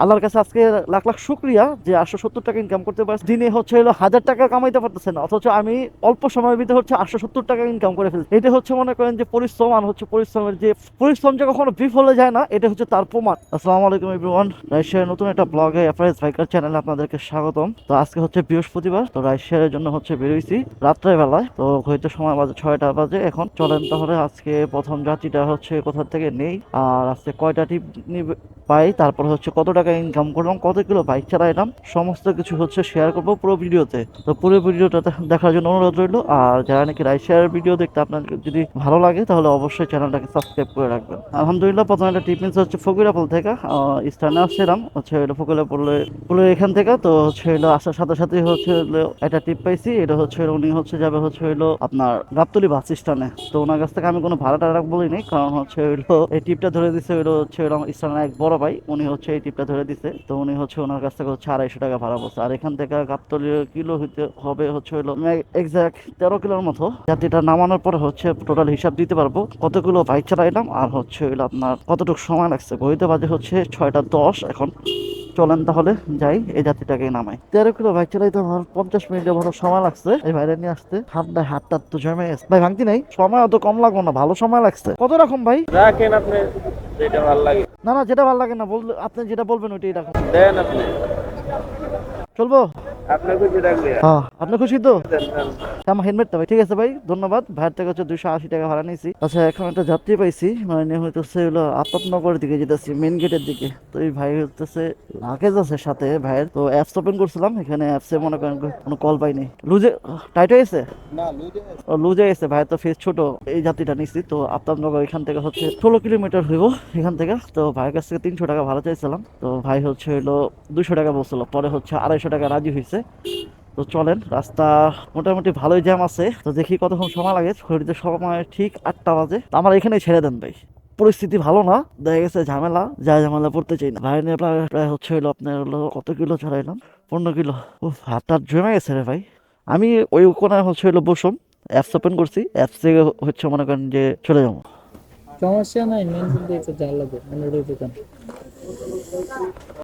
আল্লাহর কাছে আজকে লাখ লাখ শুক্রিয়া যে আটশো সত্তর টাকা ইনকাম করতে পারছি। দিনে হচ্ছে হলো হাজার টাকা কামাইতে পারতেছে না, অথচ আমি অল্প সময়ের ভিতরে হচ্ছে আটশো সত্তর টাকা ইনকাম করে ফেলছি। এটা হচ্ছে মনে করেন যে পরিশ্রম আর হচ্ছে পরিশ্রমের যে পরিশ্রম যে কখনো বিফলে যায় না, এটা হচ্ছে তার প্রমাণ। আসসালামু আলাইকুম এভরিওয়ান রাইশিয়ার নতুন একটা ব্লগে এফআইএস বাইকার চ্যানেলে আপনাদেরকে স্বাগতম। তো আজকে হচ্ছে বৃহস্পতিবার, তো রাইশিয়ারের জন্য হচ্ছে বেরোইছি রাত্রের বেলায় তো হয়তো সময় বাজে ছয়টা বাজে এখন। চলেন তাহলে আজকে প্রথম যাত্রীটা হচ্ছে কোথা থেকে নেই, আর আজকে কয়টা টিপ পাই, তারপর হচ্ছে কত টাকা ইনকাম করলাম, কত কিলো বাইক চালাইলাম সমস্ত কিছু হচ্ছে শেয়ার করব পুরো ভিডিওতে তো পুরো ভিডিওটা দেখার জন্য অনুরোধ রইল, আর যারা নাকি রাইড শেয়ার ভিডিও দেখতে আপনার যদি ভালো লাগে, তাহলে অবশ্যই চ্যানেলটাকে সাবস্ক্রাইব করে রাখবেন। আলহামদুলিল্লাহ, প্রথমে একটা নিচ্ছে হচ্ছে ফকিরাপুল থেকে স্থানে আসছিলাম, হচ্ছে হলো ফকিরাপুলে পুলে এখান থেকে, তো হচ্ছে হলো আসার সাথে সাথে হচ্ছে একটা টিপ পাইছি, এটা হচ্ছে উনি হচ্ছে যাবে হচ্ছে হলো আপনার গাবতলি বাস স্ট্যান্ডে। তো ওনার কাছ থেকে আমি কোনো ভাড়া টাড়া বলিনি, কারণ হচ্ছে হলো এই টিপটা ধরে দিছে হলো হচ্ছে হলো স্থানের এক বড় ভাই, উনি হচ্ছে এই টিপটা ধরে দিছে, তো উনি হচ্ছে ওনার কাছ থেকে হচ্ছে আড়াইশো টাকা ভাড়া পড়ছে আর এখান থেকে গাবতলি কিলো হইতে হবে হচ্ছে হলো এক্সাক্ট তেরো কিলোর মতো। যাত্রীটা নামানোর পরে হচ্ছে টোটাল হিসাব দিতে পারব, কতগুলো বাইক চালাইলাম আর হচ্ছে হইল আপনার কতটুকু সময় লাগছে। গহিতে বাজে হচ্ছে ছয়টা দশ এখন। চলেন তাহলে যাই এই যাত্রীটাকে নামাই। তেরো কিলো বাইক চালাইতে আমার পঞ্চাশ মিনিটের মতো সময় লাগছে। এই বাইরে নিয়ে আসতে ঠান্ডায় হাতটা তো জমে গেছে। ভাই ভাঙতি নাই? সময় অত কম লাগবে না ভালো সময় লাগছে। কত রকম ভাই? রাখেন আপনি যেটা ভালো লাগে। না না যেটা ভালো লাগে না বললে আপনি যেটা বলবেন ওইটাই রাখুন। দেন আপনি। চলবো? আপনি খুশি রাখলে হ্যাঁ আপনি খুশি তো। আমার হেলমেট ভাই ঠিক আছে ভাই? ধন্যবাদ। ভাইয়ের থেকে হচ্ছে দুশো আশি টাকা ভাড়া নিয়েছি। আচ্ছা এখন একটা যাত্রী পাইছি মানে হইতেছে হলো আতাপনগরের দিকে যেতেছি মেন গেটের দিকে। তো এই ভাই হইতেছে লাগেজ আছে সাথে ভাইয়ের। তো অ্যাপস ওপেন করছিলাম এখানে অ্যাপসে মনে করেন কোনো কল পাইনি। লুজে টাইট হয়েছে ও লুজে গেছে। ভাই তো ফেস ছোট এই যাত্রীটা নিচ্ছি তো আফতাবনগর এখান থেকে হচ্ছে ষোলো কিলোমিটার হইব এখান থেকে। তো ভাইয়ের কাছ থেকে তিনশো টাকা ভাড়া চাইছিলাম। তো ভাই হচ্ছে হইল দুশো টাকা বলছিল পরে হচ্ছে আড়াইশো টাকা রাজি হয়েছে তো চলেন, রাস্তা মোটামুটি ভালোই জ্যাম আছে। তো দেখি কতক্ষণ সময় লাগে। ঘড়িতে সময় ঠিক আটটা বাজে। আমার এখানেই ছেড়ে দেন ভাই। পরিস্থিতি ভালো না। দেখা গেছে ঝামেলা। যা ঝামেলা পড়তে চাই না। ভাই, নিয়ে প্রায় হচ্ছে হলো আপনার হলো কত কিলো চড়াইলাম? পনেরো কিলো। ও হাতটা জমে গেছে রে ভাই। আমি ওই কোনায় হচ্ছে হলো বসুম অ্যাপস ওপেন করছি। অ্যাপস থেকে হচ্ছে মনে করেন যে চলে যাব। সমস্যা নাই মেন তো যা লাগে মানে ওই দোকান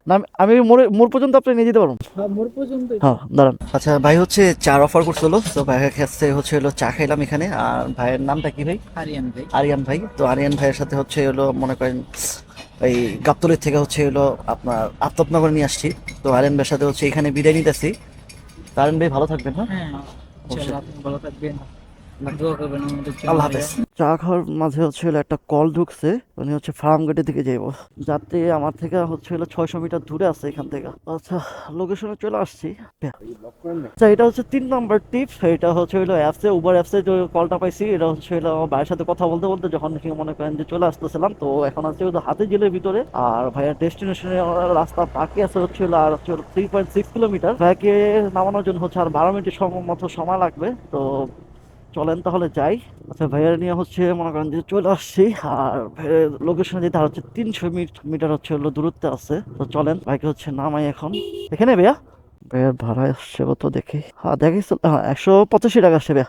না আমি- মোড়ে মোড় পর্যন্ত আপনি নিয়ে যেতে পারবেন। হ্যাঁ মোর পর্যন্ত। হ্যাঁ দাঁড়ান। আচ্ছা ভাই হচ্ছে চার অফার করছিল তো ভাইয়ের কাছে হচ্ছে হলো চা খাইলাম এখানে। আর ভাইয়ের নামটা কি ভাই? হারিয়ান ভাই। আরিয়ান ভাই। তো আরিয়ান ভাইয়ের সাথে হচ্ছে হলো মনে করেন এই গাবতলির থেকে হচ্ছে হলো আপনার আফতাবনগর নিয়ে আসছি। তো আরিয়ান ভাইয়ের সাথে হচ্ছে এখানে বিদায় নিতেছি। তো আরিয়ান ভাই ভালো থাকবেন হ্যাঁ? হ্যাঁ ভালো থাকবেন। আল্লাহ হাফেজ। চা খাওয়ার মাঝে হচ্ছে হলো একটা কল ঢুকছে উনি হচ্ছে ফার্ম গেটের দিকে যাইবো। যাতে আমার থেকে হচ্ছে হলো ছয়শো মিটার দূরে আছে এখান থেকে। আচ্ছা লোকেশনে চলে আসছি। আচ্ছা এটা হচ্ছে তিন নাম্বার টিপ এটা হচ্ছে হলো অ্যাপসে উবার অ্যাপসে যে কলটা পাইছি এটা হচ্ছে হলো আমার ভাইয়ের সাথে কথা বলতে বলতে যখন নাকি মনে করেন যে চলে আসতেছিলাম তো এখন আছে হলো হাতে জেলের ভিতরে আর ভাইয়ার ডেস্টিনেশনে রাস্তা বাকি আছে হচ্ছে হলো আর হচ্ছে থ্রি পয়েন্ট সিক্স কিলোমিটার ভাইকে নামানোর জন্য হচ্ছে আর বারো মিনিটের মতো সময় লাগবে তো চলেন তাহলে যাই। আচ্ছা ভাইয়ার নিয়ে হচ্ছে মনে করেন যে চলে আসছি। আর লোকেশনে যেতে হচ্ছে তিনশো মিটার হচ্ছে হলো দূরত্বে আছে। তো চলেন, ভাইকে হচ্ছে নামাই এখন। এখানে ভাইয়া। ভাইয়ার ভাড়া আসছে কত দেখি। হ্যাঁ দেখি হ্যাঁ একশো পঁচাশি টাকা আসছে ভাইয়া।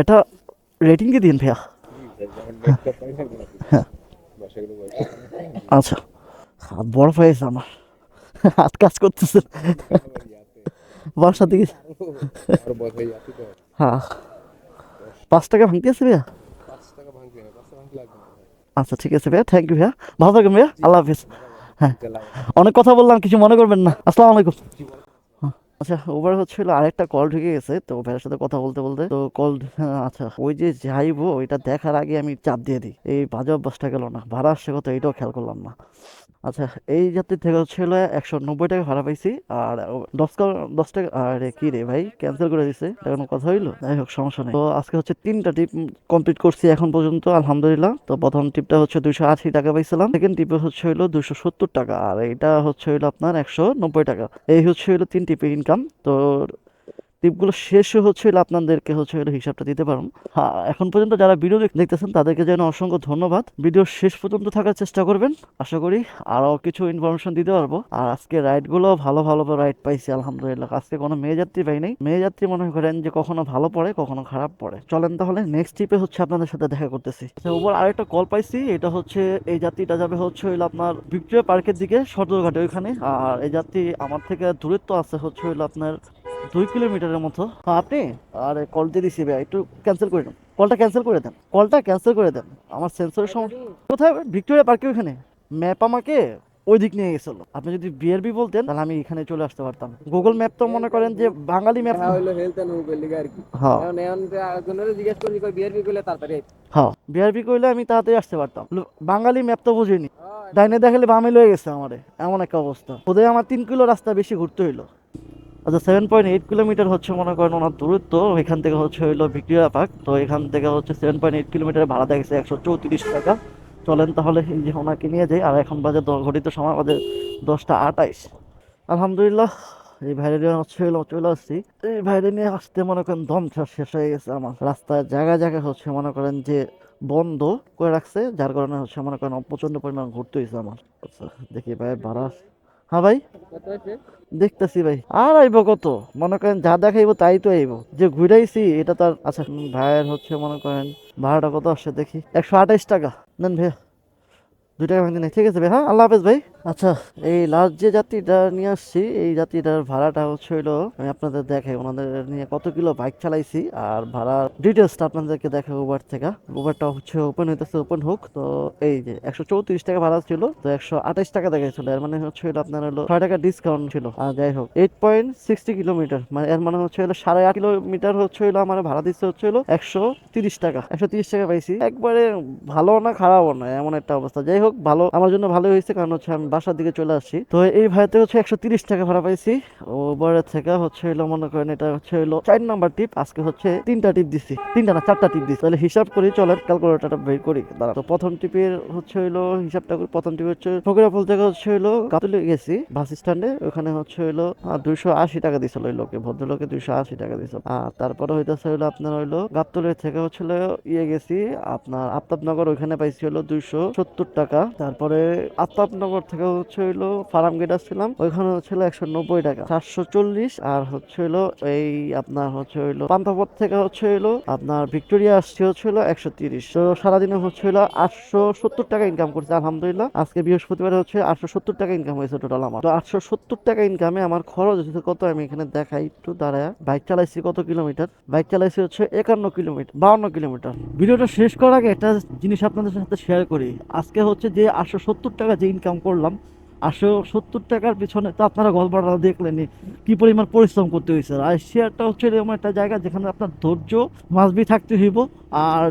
এটা রেটিং দিয়ে দিন ভাইয়া। আচ্ছা। হাত বড় হয়েছে আমার। হাত কাজ করতেছে। বাসা থেকে হ্যাঁ পাঁচ টাকা ভাঙতে আছে ভাইয়া? আচ্ছা ঠিক আছে ভাইয়া থ্যাংক ইউ ভাইয়া। ভালো থাকবেন ভাইয়া আল্লাহ হাফিজ। হ্যাঁ। অনেক কথা বললাম কিছু মনে করবেন না। আসসালামু আলাইকুম। হ্যাঁ, আচ্ছা ওবার হচ্ছে আরেকটা কল ঢুকে গেছে তো ভাইয়ের সাথে কথা বলতে বলতে তো কল আচ্ছা ওই যে যাইবো ওইটা দেখার আগে আমি চাপ দিয়ে দিই। এই বাজে অভ্যাসটা গেল না ভাড়া আসছে কত এইটাও খেয়াল করলাম না। আচ্ছা এই যাত্রীর থেকে হলো একশো নব্বই টাকা ভাড়া পাইছি, আর দশ দশ টাকা, আরে কি রে ভাই ক্যান্সেল করে দিছে, এটা কোনো কথা হইল? যাই হোক, সমস্যা নেই। তো আজকে হচ্ছে তিনটা টিপ কমপ্লিট করছি এখন পর্যন্ত, আলহামদুলিল্লাহ। তো প্রথম টিপটা হচ্ছে দুশো আশি টাকা পাইছিলাম সেকেন্ড টিপে হচ্ছে হইল দুশো সত্তর টাকা, আর এটা হচ্ছে হইল আপনার একশো নব্বই টাকা। এই হচ্ছে হইল তিন টিপের ইনকাম তো টিপগুলো শেষে হচ্ছে হলো আপনাদেরকে হচ্ছে হলো হিসাবটা দিতে পারুন। হ্যাঁ এখন পর্যন্ত যারা ভিডিও দেখতেছেন, তাদেরকে যেন অসংখ্য ধন্যবাদ। ভিডিওর শেষ পর্যন্ত থাকার চেষ্টা করবেন। আশা করি আরও কিছু ইনফরমেশন দিতে পারব। আর আজকে রাইডগুলো ভালো ভালো রাইড পাইছি, আলহামদুলিল্লাহ। আজকে কোনো মেয়ে যাত্রী পাই নাই। মেয়ে যাত্রী মনে করেন যে কখনো ভালো পড়ে, কখনো খারাপ পড়ে। চলেন তাহলে নেক্সট ট্রিপে হচ্ছে আপনাদের সাথে দেখা করতেছি। ওপর আরেকটা কল পাইছি, এটা হচ্ছে এই যাত্রীটা যাবে হচ্ছে হইল আপনার ভিক্টোরিয়া পার্কের দিকে সদরঘাটে ওইখানে। আর এই যাত্রী আমার থেকে দূরত্ব আছে হচ্ছে হইল আপনার দুই কিলোমিটারের মতো। হ্যাঁ, আপনি? আরে কল দিয়ে দিছি ভাই একটু ক্যান্সেল করে দেন। কলটা ক্যান্সেল করে দেন। কলটা ক্যান্সেল করে দেন। আমার সেন্সরের সমস্যা কোথায় ভিক্টোরিয়া পার্কে ওইখানে। ম্যাপ আমাকে ওই দিক নিয়ে গেছিল। আপনি যদি বিআরবি বলতেন তাহলে আমি এখানে চলে আসতে পারতাম। গুগল ম্যাপ তো মনে করেন যে বাঙালি ম্যাপ হইল হেলথ এন্ড মোবাইল লিগে আর কি। হ্যাঁ। একজনের জিজ্ঞেস করি কই বিআরপি করলে তাড়াতাড়ি হ্যাঁ বিআরবি করলে আমি তাড়াতাড়ি আসতে পারতাম। বাঙালি ম্যাপ তো বুঝিনি। হ্যাঁ, ডাইনে দেখালে বামে লয়ে গেছে আমারে। এমন একটা অবস্থা। ওদের আমার তিন কিলো রাস্তা বেশি ঘুরতে হইল। আচ্ছা সেভেন পয়েন্ট এইট কিলোমিটার হচ্ছে মনে করেন ওনার দূরত্ব, এখান থেকে হচ্ছে হইল ভিক্টোরিয়া পার্ক। তো এখান থেকে হচ্ছে সেভেন পয়েন্ট এইট কিলোমিটার ভাড়া দেখেছে একশো চৌত্রিশ টাকা। চলেন তাহলে এই যে ওনাকে নিয়ে যাই, আর এখন বাজে ঘড়িতে সময় বাজে দশটা আটাইশ। আলহামদুলিল্লাহ, এই ভাইরে নিয়ে হচ্ছে হইল চলে আসছি। এই ভাইরে নিয়ে আসতে মনে করেন দম শেষ হয়ে গেছে আমার। রাস্তায় জায়গায় জায়গায় হচ্ছে মনে করেন যে বন্ধ করে রাখছে, যার কারণে হচ্ছে মনে করেন প্রচণ্ড পরিমাণ ঘুরতে হয়েছে আমার। আচ্ছা দেখি ভাই ভাড়া হ্যাঁ ভাই? দেখতেছি ভাই। আর আইব কত? মনে করেন যা দেখাইবো তাই তো আইব। যে ঘুরাইছি, এটা তার আচ্ছা ভাইয়ের হচ্ছে মনে করেন ভাড়াটা কত আসছে দেখি। একশো আঠাইশ টাকা। নেন ভাইয়া, দুই টাকা নেই। ঠিক আছে ভাই হ্যাঁ? আল্লাহ হাফেজ ভাই। আচ্ছা এই লাস্ট যে যাত্রীটা নিয়ে আসছি, এই যাত্রীটার ভাড়াটা হচ্ছে আমি আপনাদের দেখাই, ওনাদের নিয়ে কত কিলো বাইক চালাইছি, আর ভাড়ার ডিটেলসটা আপনাদেরকে দেখে উবার থেকে। উবারটা হচ্ছে ওপেন হইতেছে ওপেন হোক। তো এই যে একশো চৌত্রিশ টাকা ভাড়া ছিল, তো একশো আঠাইশ টাকা দেখাইছিল এর মানে হচ্ছে আপনার হলো ছয় টাকা ডিসকাউন্ট ছিল। আর যাই হোক এইট পয়েন্ট সিক্সটি কিলোমিটার মানে এর মানে হচ্ছে হলো সাড়ে আট কিলোমিটার হচ্ছে আমার ভাড়া দিচ্ছে হচ্ছে হলো একশো তিরিশ টাকা। একশো তিরিশ টাকা পাইছি। একবারে ভালো না খারাপও না, এমন একটা অবস্থা। যাই হোক, ভালো, আমার জন্য ভালো হয়েছে, কারণ হচ্ছে আমি বাসার দিকে চলে আসছি। তো এই ভাইতে হচ্ছে একশো তিরিশ টাকা ভাড়া পাইছি। ওবারের থেকে হচ্ছে হলো মনে করেন এটা হচ্ছে হলো চার নাম্বার টিপ, আজকে হচ্ছে তিনটা টিপ দিছি। তিনটা না, চারটা টিপ দিছি। তাহলে হিসাব করি, চলেন ক্যালকুলেটারটা বের করি। দাঁড়া তো প্রথম টিপের হচ্ছে হলো হিসাবটা করি। প্রথম টিপ হচ্ছে ফকিরাপুল থেকে হচ্ছে হলো গাতুলে গেছি বাস স্ট্যান্ডে ওখানে হচ্ছে হলো দুইশো আশি টাকা দিছিল ওই লোকে, ভদ্রলোকে দুইশো আশি টাকা দিছিল। আর তারপরে হইতেছে হলো আপনার হইল গাবতলের থেকে হচ্ছিল ইয়ে গেছি, আপনার আফতাবনগর ওইখানে পাইছি হলো দুইশো সত্তর টাকা। তারপরে আফতাবনগর থেকে হচ্ছে হইল ফার্ম গেট আসছিলাম, ওইখানে হচ্ছিল একশো নব্বই টাকা। চারশো চল্লিশ আর হচ্ছে হইল এই আপনার হচ্ছে হইল পান্তাপথ থেকে হচ্ছে হইল আপনার ভিক্টোরিয়া আসছে হচ্ছে হইল একশো তিরিশ। তো সারাদিনে হচ্ছে হইল আটশো সত্তর টাকা ইনকাম করছে, আলহামদুলিল্লাহ। আজকে বৃহস্পতিবার হচ্ছে আটশো সত্তর টাকা ইনকাম হয়েছে টোটাল আমার। তো আটশো সত্তর টাকা ইনকামে আমার খরচ হচ্ছে কত আমি এখানে দেখাই, একটু দাঁড়ায়। বাইক চালাইছি কত কিলোমিটার? বাইক চালাইছি হচ্ছে একান্ন কিলোমিটার, বাউন্ন কিলোমিটার। ভিডিওটা শেষ করার আগে একটা জিনিস আপনাদের সাথে শেয়ার করি। আজকে হচ্ছে যে আটশো সত্তর টাকা যে ইনকাম করলাম আটশো সত্তর টাকার পিছনে তো আপনারা গল্পটা দেখলেনই কি পরিমাণ পরিশ্রম করতে হয়েছে। আর শেয়ারটা হচ্ছে এরকম একটা জায়গা যেখানে আপনার ধৈর্য মাসবি থাকতে হইব। আর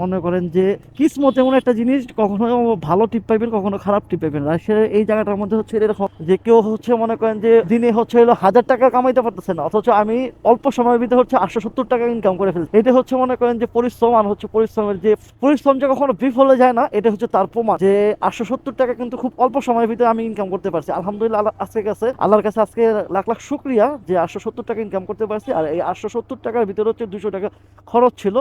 মনে করেন যে কিসমত এমন একটা জিনিস, কখনো ভালো টিপ পাইবেন, কখনো খারাপ টিপ পাইবেন সে এই জায়গাটার মধ্যে হচ্ছে এরকম যে কেউ হচ্ছে মনে করেন যে দিনে হচ্ছে হলো হাজার টাকা কামাইতে পারতেছে না। অথচ আমি অল্প সময়ের ভিতরে হচ্ছে আটশো সত্তর টাকা ইনকাম করে ফেলছি। এটা হচ্ছে মনে করেন যে পরিশ্রম আর হচ্ছে পরিশ্রমের যে পরিশ্রম যে কখনো বিফলে যায় না, এটা হচ্ছে তার প্রমাণ যে আটশো সত্তর টাকা কিন্তু খুব অল্প সময়ের ভিতরে আমি ইনকাম করতে পারছি। আলহামদুলিল্লাহ আজকে কাছে, আল্লাহর কাছে আজকে লাখ লাখ শুক্রিয়া যে আটশো সত্তর টাকা ইনকাম করতে পারছি। আর এই আটশো সত্তর টাকার ভিতরে হচ্ছে দুশো টাকা খরচ ছিল।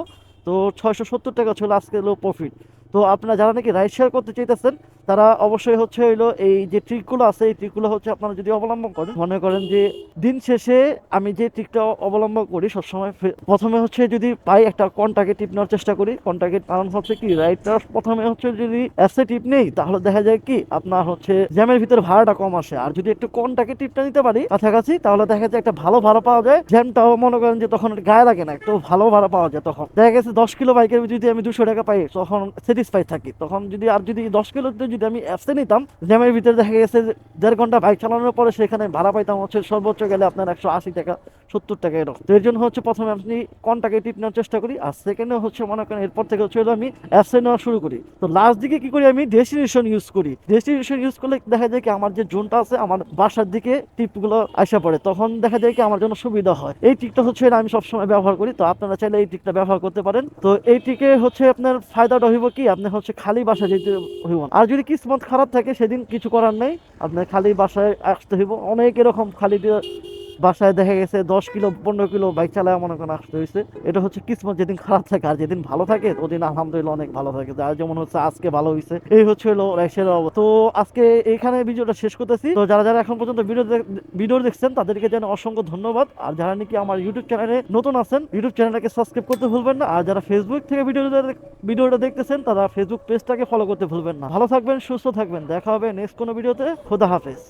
তো ছয়শো সত্তর টাকা ছিল আজকে হলো প্রফিট তো আপনারা যারা নাকি রাইড শেয়ার করতে চাইতেছেন, তারা অবশ্যই হচ্ছে হইল এই যে ট্রিকগুলো আছে, এই ট্রিকগুলো হচ্ছে আপনারা যদি অবলম্বন করেন, মনে করেন যে দিন শেষে আমি যে ট্রিকটা অবলম্বন করি, সবসময় প্রথমে হচ্ছে যদি পাই একটা কন্টাকে টিপ নেওয়ার চেষ্টা করি। কন্টাকে কারণ হচ্ছে কি রাইডটা প্রথমে হচ্ছে যদি অ্যাসে টিপ নেই, তাহলে দেখা যায় কি, আপনার হচ্ছে জ্যামের ভিতরে ভাড়াটা কম আসে। আর যদি একটু কন্টাকে টিপটা নিতে পারি কাছাকাছি, তাহলে দেখা যায় একটা ভালো ভাড়া পাওয়া যায়। জ্যামটাও মনে করেন যে তখন গায়ে লাগে না, একটু ভালো ভাড়া পাওয়া যায় তখন। দেখা গেছে দশ কিলো বাইকের যদি আমি দুশো টাকা পাই, তখন স্যাটিসফাই থাকি। তখন যদি আর যদি দশ কিলোতে যদি আমি অ্যাপসে নিতাম, জ্যামের ভিতরে দেখা গেছে দেড় ঘণ্টা বাইক চালানোর পরে সেখানে ভাড়া পাইতাম হচ্ছে সর্বোচ্চ গেলে আপনার একশো আশি টাকা, সত্তর টাকা এরকম। তো এর জন্য হচ্ছে প্রথমে আপনি কন্টাকে টিপ নেওয়ার চেষ্টা করি, আর সেকেন্ডে হচ্ছে মনে করেন এরপর থেকে হচ্ছে আমি অ্যাপসে নেওয়া শুরু করি। তো লাস্ট দিকে কি করি আমি? ডেস্টিনেশন ইউজ করি। ডেস্টিনেশন ইউজ করলে দেখা যায় কি আমার যে জোনটা আছে, আমার বাসার দিকে টিপগুলো আসা পড়ে। তখন দেখা যায় কি আমার জন্য সুবিধা হয়। এই টিকটা হচ্ছে আমি সবসময় ব্যবহার করি। তো আপনারা চাইলে এই টিকটা ব্যবহার করতে পারেন। তো এই টিকে হচ্ছে আপনার ফায়দাটা হইব কি? আপনি হচ্ছে খালি বাসায় যেতে হইব আর যদি কিসমত খারাপ থাকে, সেদিন কিছু করার নেই। আপনার খালি বাসায় আসতে হইব। অনেক এরকম খালি দিয়ে বাসায় দেখা গেছে দশ কিলো, পনেরো কিলো বাইক চালায় মনে করেন আসতে হয়েছে। এটা হচ্ছে কিসমত যেদিন খারাপ থাকে আর যেদিন ভালো থাকে, ওদিন আলহামদুলিল্লাহ অনেক ভালো থাকে। যার যেমন হচ্ছে আজকে ভালো হয়েছে। এই হচ্ছে হলো রাইসের অবস্থা। তো আজকে এখানে ভিডিওটা শেষ করতেছি। তো যারা যারা এখন পর্যন্ত ভিডিও ভিডিও দেখছেন, তাদেরকে যেন অসংখ্য ধন্যবাদ। আর যারা নাকি আমার ইউটিউব চ্যানেলে নতুন আছেন ইউটিউব চ্যানেলটাকে সাবস্ক্রাইব করতে ভুলবেন না। আর যারা ফেসবুক থেকে ভিডিওটা ভিডিওটা দেখতেছেন, তারা ফেসবুক পেজটাকে ফলো করতে ভুলবেন না। ভালো থাকবেন, সুস্থ থাকবেন। দেখা হবে নেক্সট কোনো ভিডিওতে। খোদা হাফেজ।